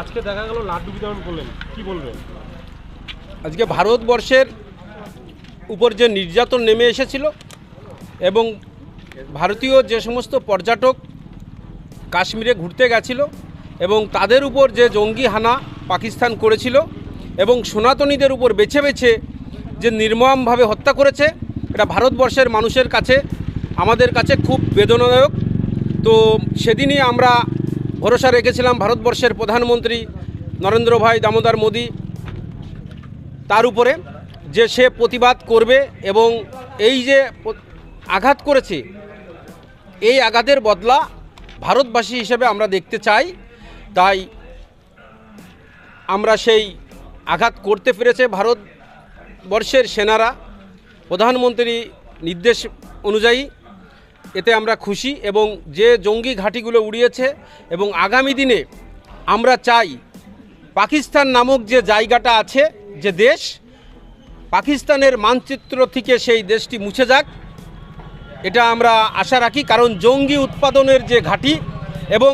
আজকে দেখা গেল লাড্ডু বিতরণ করলেন। কি বলবেন? আজকে ভারতবর্ষের উপর যে নির্যাতন নেমে এসেছিল এবং ভারতীয় যে সমস্ত পর্যটক কাশ্মীরে ঘুরতে গেছিল এবং তাদের উপর যে জঙ্গি হানা পাকিস্তান করেছিল এবং সনাতনীদের উপর বেছে বেছে যে নির্মমভাবে হত্যা করেছে, এটা ভারতবর্ষের মানুষের কাছে, আমাদের কাছে খুব বেদনাদায়ক। তো সেদিনই আমরা ভরসা রেখেছিলাম ভারতবর্ষের প্রধানমন্ত্রী নরেন্দ্র ভাই দামোদর মোদী তার উপরে যে সে প্রতিবাদ করবে এবং এই যে আঘাত করেছে, এই আঘাতের বদলা ভারতবাসী হিসেবে আমরা দেখতে চাই। তাই আমরা সেই আঘাত করতে পেরেছে ভারতবর্ষের সেনারা। প্রধানমন্ত্রী নির্দেশ অনুযায়ী এতে আমরা খুশি এবং যে জঙ্গি ঘাঁটিগুলো উড়িয়েছে এবং আগামী দিনে আমরা চাই পাকিস্তান নামক যে জায়গাটা আছে, যে দেশ, পাকিস্তানের মানচিত্র থেকে সেই দেশটি মুছে যাক। এটা আমরা আশা রাখি, কারণ জঙ্গি উৎপাদনের যে ঘাঁটি এবং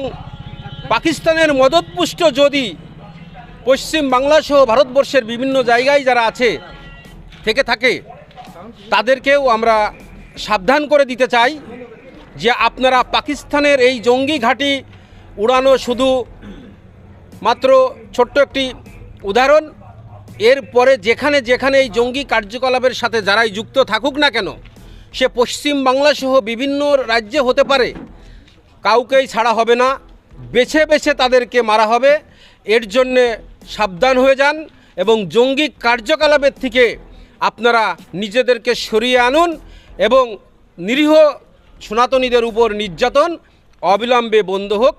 পাকিস্তানের মদতপুষ্ট যদি পশ্চিম বাংলা সহ ভারতবর্ষের বিভিন্ন জায়গায় যারা আছে, থেকে থাকে, তাদেরকেও আমরা সাবধান করে দিতে চাই। যে আপনারা পাকিস্তানের এই জঙ্গি ঘাঁটি উড়ানো শুধু মাত্র ছোট্ট একটি উদাহরণ এরপরে যেখানে যেখানে এই জঙ্গি কার্যকলাপের সাথে যারাই যুক্ত থাকুক না কেন, সে পশ্চিম বাংলা সহ বিভিন্ন রাজ্যে হতে পারে। কাউকেই ছাড়া হবে না। বেছে বেছে তাদেরকে মারা হবে। এর জন্যে সাবধান হয়ে যান এবং জঙ্গি কার্যকলাপের থেকে আপনারা নিজেদেরকে সরিয়ে আনুন এবং নিরীহ সনাতনীদের উপর নির্যাতন অবিলম্বে বন্ধ হোক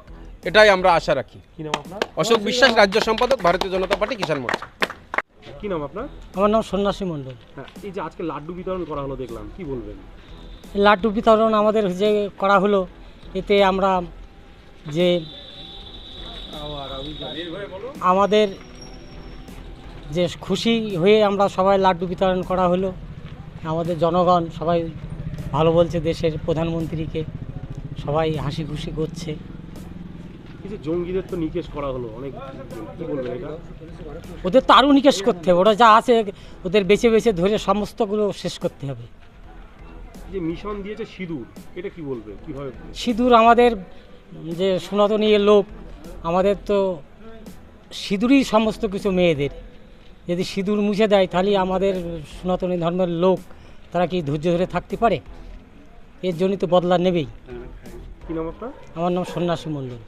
এটাই আমরা আশা রাখি। কি নাম আপনার? অশোক বিশ্বাস রাজ্য সম্পাদক ভারতীয় জনতা পার্টি কিষাণ মোর্চা। কি নাম আপনার? আমার নাম সন্ন্যাসী মণ্ডল। হ্যাঁ এই যে আজকে লাড্ডু বিতরণ করা হলো দেখলাম। কি বলবেন? লাড্ডু বিতরণ আমাদের যে করা হলো এতে আমরা যে আমাদের যে খুশি হয়ে আমরা সবাই লাড্ডু বিতরণ করা হলো আমাদের জনগণ সবাই ভালো বলছে দেশের প্রধানমন্ত্রীকে। সবাই হাসি খুশি করছে জঙ্গিদের তো নিকেশ করা হলো অনেক কি বলবেন এটা? ওদের তো আরও নিকেশ করতে হবে ওরা যা আছে ওদের বেছে বেছে ধরে সমস্তগুলো শেষ করতে হবে। যে মিশন দিয়েছে সিঁদুর এটা কি বলবে? কীভাবে? সিঁদুর আমাদের যে সনাতনী লোক আমাদের তো সিঁদুরই সমস্ত কিছু মেয়েদের। যদি সিঁদুর মুছে দেয় তাহলে আমাদের সনাতনী ধর্মের লোক তারা কি ধৈর্য ধরে থাকতে পারে? এর জন্য তো বদলা নেবেই। কি নাম আপনার? আমার নাম সন্ন্যাসী মণ্ডল।